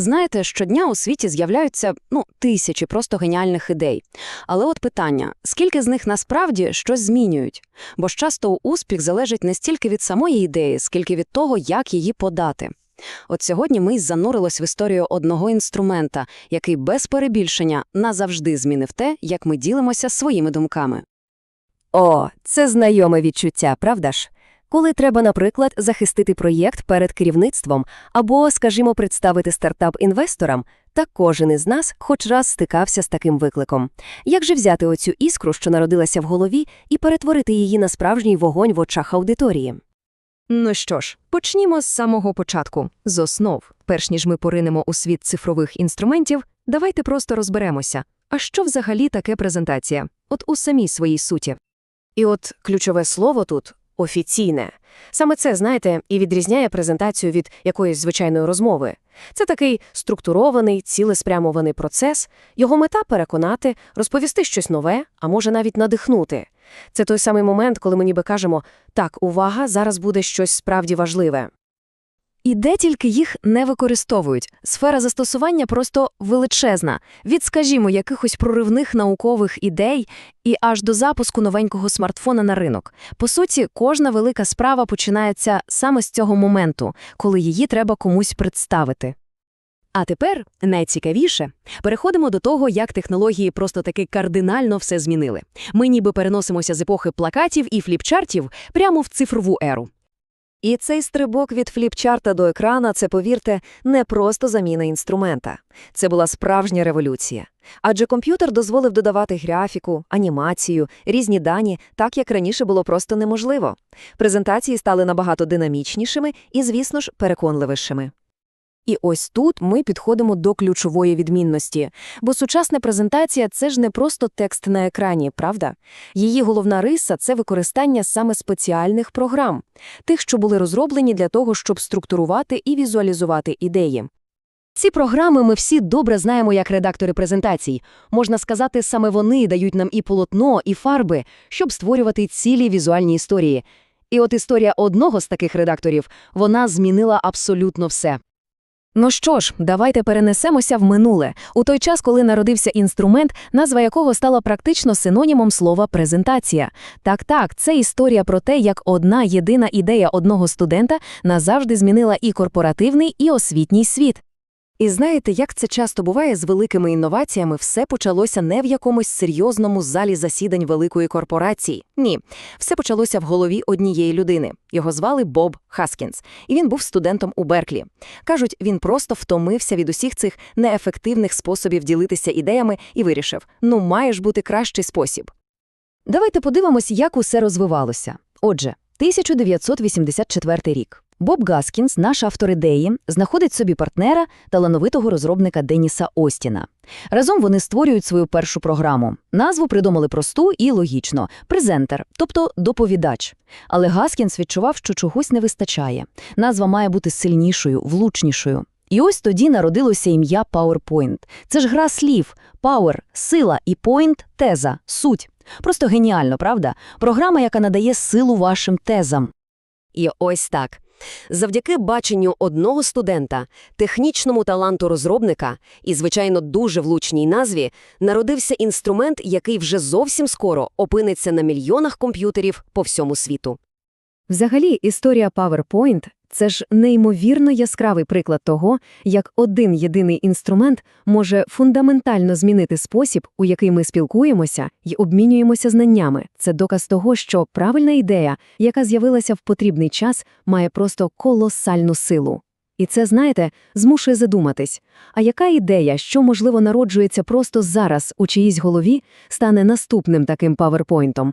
Знаєте, щодня у світі з'являються ну, тисячі просто геніальних ідей. Але от питання, скільки з них насправді щось змінюють? Бо ж часто успіх залежить не стільки від самої ідеї, скільки від того, як її подати. От сьогодні ми й занурились в історію одного інструмента, який без перебільшення назавжди змінив те, як ми ділимося своїми думками. О, це знайоме відчуття, правда ж? Коли треба, наприклад, захистити проєкт перед керівництвом або, скажімо, представити стартап інвесторам, та кожен із нас хоч раз стикався з таким викликом. Як же взяти оцю іскру, що народилася в голові, і перетворити її на справжній вогонь в очах аудиторії? Ну що ж, почнімо з самого початку, з основ. Перш ніж ми поринемо у світ цифрових інструментів, давайте просто розберемося. А що взагалі таке презентація? От у самій своїй суті. І от ключове слово тут офіційне. Саме це, знаєте, і відрізняє презентацію від якоїсь звичайної розмови. Це такий структурований, цілеспрямований процес. Його мета переконати, розповісти щось нове, а може навіть надихнути. Це той самий момент, коли ми ніби кажемо: так, увага, зараз буде щось справді важливе. І де тільки їх не використовують. Сфера застосування просто величезна. Від, скажімо, якихось проривних наукових ідей і аж до запуску новенького смартфона на ринок. По суті, кожна велика справа починається саме з цього моменту, коли її треба комусь представити. А тепер найцікавіше переходимо до того, як технології просто таки кардинально все змінили. Ми ніби переносимося з епохи плакатів і фліпчартів прямо в цифрову еру. І цей стрибок від фліпчарта до екрана це, повірте, не просто заміна інструмента. Це була справжня революція. Адже комп'ютер дозволив додавати графіку, анімацію, різні дані, так як раніше було просто неможливо. Презентації стали набагато динамічнішими і, звісно ж, переконливішими. І ось тут ми підходимо до ключової відмінності, бо сучасна презентація це ж не просто текст на екрані, правда? Її головна риса це використання саме спеціальних програм, тих, що були розроблені для того, щоб структурувати і візуалізувати ідеї. Ці програми ми всі добре знаємо як редактори презентацій. Можна сказати, саме вони дають нам і полотно, і фарби, щоб створювати цілі візуальні історії. І от історія одного з таких редакторів, вона змінила абсолютно все. Ну що ж, давайте перенесемося в минуле, у той час, коли народився інструмент, назва якого стала практично синонімом слова презентація. Так-так, це історія про те, як одна єдина ідея одного студента назавжди змінила і корпоративний, і освітній світ. І знаєте, як це часто буває з великими інноваціями, все почалося не в якомусь серйозному залі засідань великої корпорації. Ні, все почалося в голові однієї людини. Його звали Боб Хаскінс, і він був студентом у Берклі. Кажуть, він просто втомився від усіх цих неефективних способів ділитися ідеями і вирішив: ну, має ж бути кращий спосіб. Давайте подивимось, як усе розвивалося. Отже, 1984 рік. Боб Гаскінс, наш автор ідеї, знаходить собі партнера, талановитого розробника Деніса Остіна. Разом вони створюють свою першу програму. Назву придумали просту і логічно – презентер, тобто доповідач. Але Гаскінс відчував, що чогось не вистачає. Назва має бути сильнішою, влучнішою. І ось тоді народилося ім'я PowerPoint. Це ж гра слів. Power – сила і point – теза, суть. Просто геніально, правда? Програма, яка надає силу вашим тезам. І ось так. Завдяки баченню одного студента, технічному таланту розробника і, звичайно, дуже влучній назві, народився інструмент, який вже зовсім скоро опиниться на мільйонах комп'ютерів по всьому світу. Взагалі, історія PowerPoint – це ж неймовірно яскравий приклад того, як один єдиний інструмент може фундаментально змінити спосіб, у який ми спілкуємося і обмінюємося знаннями. Це доказ того, що правильна ідея, яка з'явилася в потрібний час, має просто колосальну силу. І це, знаєте, змушує задуматись, а яка ідея, що, можливо, народжується просто зараз у чиїсь голові, стане наступним таким паверпойнтом?